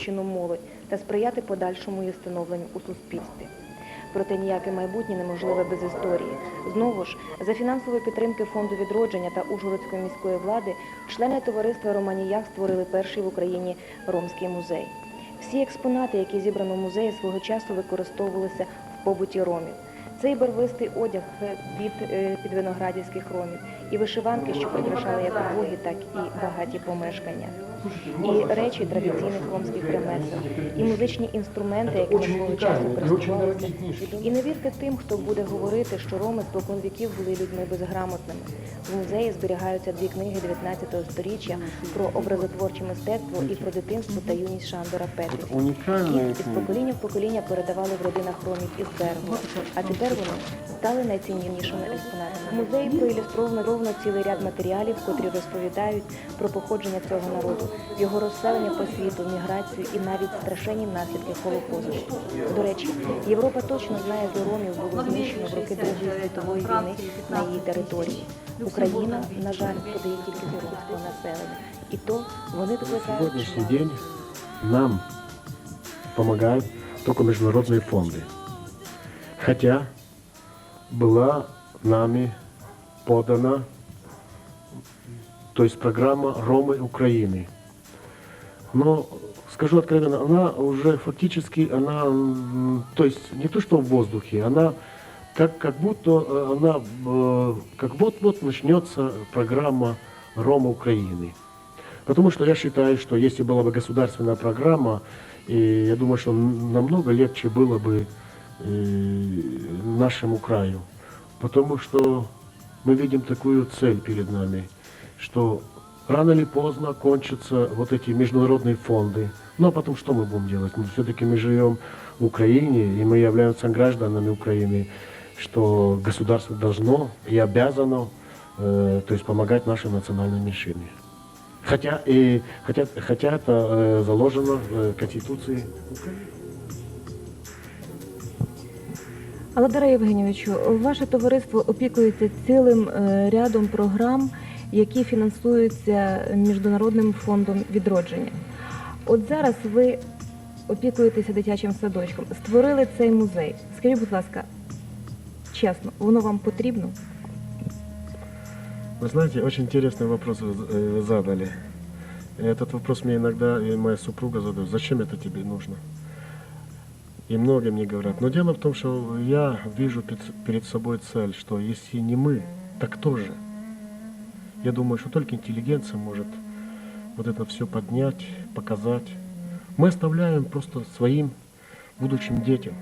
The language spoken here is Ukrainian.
чином молодь та сприяти подальшому її становленню у суспільстві. Проте ніяке майбутнє неможливе без історії. Знову ж, за фінансової підтримки фонду відродження та Ужгородської міської влади, члени товариства Романіях створили перший в Україні ромський музей. Всі експонати, які зібрано в музеї, свого часу використовувалися в побуті ромів. Це і барвистий одяг е, від е, підвиноградівських ромів, і вишиванки, що прикрашали як убогі, так і багаті помешкання, і речі традиційних ромських ремесел, і музичні інструменти, якими свого часу користувалися. І не вірте тим, хто буде говорити, що роми спокон віків були людьми безграмотними. В музеї зберігаються дві книги 19 століття про образотворче мистецтво і про дитинство та юність Шандора Петрі. Їх із покоління в покоління передавали в родинах ромів із Бергу, а тепер вони стали найціннішими експонатами. В музеї проілюстровано ровно цілий ряд матеріалів, котрі розповідають про походження цього народу, його розселення по світу, міграцію і навіть страшенні наслідки Холокосту. До речі, Європа точно знає, що ромів було знищено в роки Другої світової війни на її території. Україна, на жаль, подає тільки з ромського населення. І то вони викликають сегодняшний день нам помогают только международные фонды. Хотя была нами подана, то есть программа Ромы Украины. Но, скажу откровенно, она уже фактически, она, то есть не то что в воздухе, она как, как будто э, она, э, как вот-вот начнется программа Рома Украины. Потому что я считаю, что если была бы государственная программа, и я думаю, что намного легче было бы э, нашему краю. Потому что мы видим такую цель перед нами, что рано или поздно кончатся вот эти международные фонды. Ну а потом что мы будем делать? Ну, все-таки мы живем в Украине, и мы являемся гражданами Украины, что государство должно и обязано э, то есть помогать нашей национальной меньшине. Хотя, и, хотя, хотя это э, заложено в Конституции Украины. Володимире Євгенійовичу, ваше товариство опікується цілим е, рядом програм, які фінансуються Міжнародним фондом відродження. От зараз ви опікуєтеся дитячим садочком, створили цей музей. Скажіть, будь ласка, чесно, воно вам потрібно? Вы знаете, очень интересный вопрос вы э, вы задали. Этот вопрос мне иногда и моя супруга задает. Зачем это тебе нужно? И многие мне говорят. Но дело в том, что я вижу перед собой цель, что если не мы, так кто же? Я думаю, что только интеллигенция может вот это все поднять, показать. Мы оставляем просто своим будущим детям.